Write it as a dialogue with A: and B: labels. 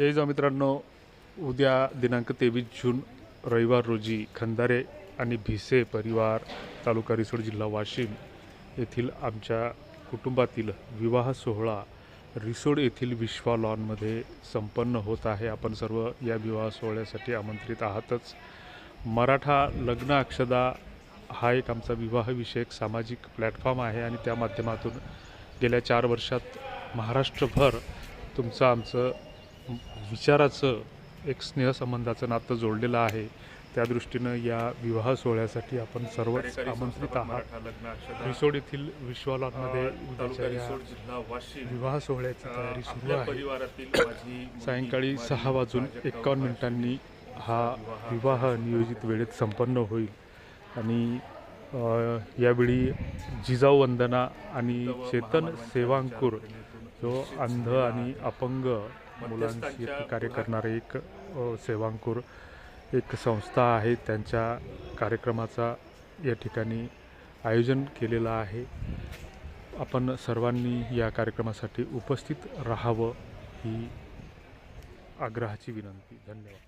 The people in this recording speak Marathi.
A: जय जो मित्रांनो. उद्या दिनांक तेवीस जून रविवार रोजी खंदारे आणि भिसे परिवार तालुका रिसोड जिल्हा वाशिम येथील आमच्या कुटुंबातील विवाह सोहळा रिसोड येथील विश्वा लॉनमध्ये संपन्न होत आहे. आपण सर्व या विवाह सोहळ्यासाठी आमंत्रित आहातच. मराठा लग्न अक्षदा हा एक आमचा विवाहविषयक सामाजिक प्लॅटफॉर्म आहे आणि त्या माध्यमातून गेल्या चार वर्षात महाराष्ट्रभर तुमचं आमचं विचाराचं एक स्नेहसंबंधाचं नातं जोडलेलं आहे. त्या दृष्टीनं या विवाह सोहळ्यासाठी आपण सर्वच आमंत्रित आहात. रिसोड येथील विश्वालॉनमध्ये उद्याच्या या विवाह सोहळ्याची तयारी सुरू आहे. सायंकाळी सहा वाजून एक्कावन्न मिनिटांनी हा विवाह नियोजित वेळेत संपन्न होईल. आणि यावेळी जिजाऊ वंदना आणि चेतन सेवांकुर जो अंध आणि अपंग मुलांशी कार्य करणारे एक सेवांकुर एक संस्था आहे. त्यांच्या कार्यक्रमाचा या ठिकाणी आयोजन केलेलं आहे. आपण सर्वांनी या कार्यक्रमासाठी उपस्थित राहावं ही आग्रहाची विनंती. धन्यवाद.